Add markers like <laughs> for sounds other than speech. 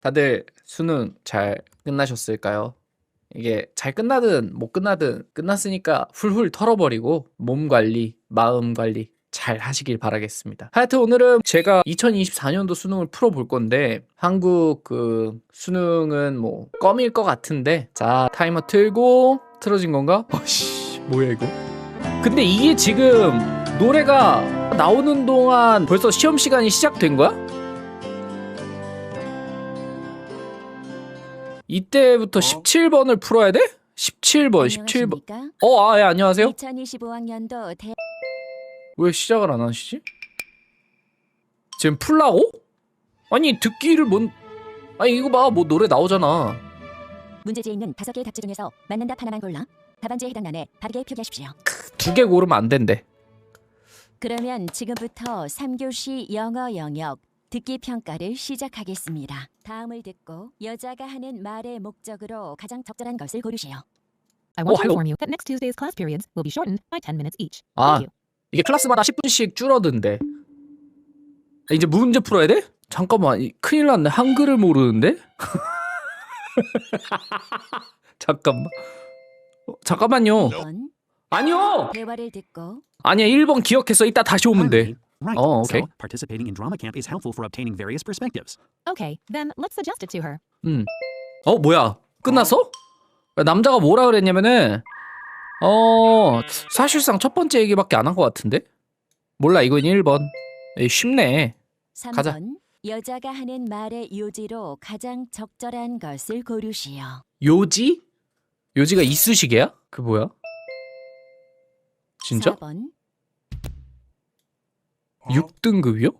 다들 수능 잘 끝나셨을까요? 이게 잘 끝나든 못 끝나든 끝났으니까 훌훌 털어버리고 몸 관리, 마음 관리 잘 하시길 바라겠습니다. 하여튼 오늘은 제가 2024년도 수능을 풀어볼 건데 한국 그 수능은 뭐 껌일 것 같은데 자 타이머 틀고 틀어진 건가? <laughs> 어씨 뭐야 이거? 근데 이게 지금 노래가 나오는 동안 벌써 시험 시간이 시작된 거야? 이때부터 17번을 풀어야 돼? 17번, 17번. 안녕하십니까? 어, 아, 예, 안녕하세요. 2025학년도 대 왜 시작을 안 하시지? 지금 풀라고? 아니, 듣기를 뭔. 아니, 이거 봐. 뭐 노래 나오잖아. 문제지에 있는 다섯 개의 답지 중에서 맞는 답 하나만 골라 답안지에 해당 란에 바르게 표기하십시오. 두 개 고르면 안 된대. 그러면 지금부터 3교시 영어 영역 듣기 평가를 시작하겠습니다. 다음을 듣고 여자가 하는 말의 목적으로 가장 적절한 것을 고르시오. I want to hello. inform you that next Tuesday's class periods will be shortened by 10 minutes each. 아, Thank you. 이게 클래스마다 10분씩 줄어든대. 이제 문제 풀어야 돼? 잠깐만, 이- 큰일 났네. 한글을 모르는데? <laughs> 잠깐만. 어, 잠깐만요. 1번 아니요! 대화를 듣고 아니야, 1번 기억해서 이따 다시 오면 돼. Right. Oh, okay. So, participating in drama camp is helpful for obtaining various perspectives. Okay, then let's suggest it to her. 음. 어, 뭐야? 끝났어? 남자가 뭐라 그랬냐면은, 어, 사실상 첫 번째 얘기밖에 안 한 것 같은데? 몰라, 이건 1번. 에이, 쉽네. 3번 가자. 여자가 하는 말의 요지로 가장 적절한 것을 고르시오. 요지? 요지가 이쑤시개야? 그 뭐야? 진짜? 4번 6등급이요?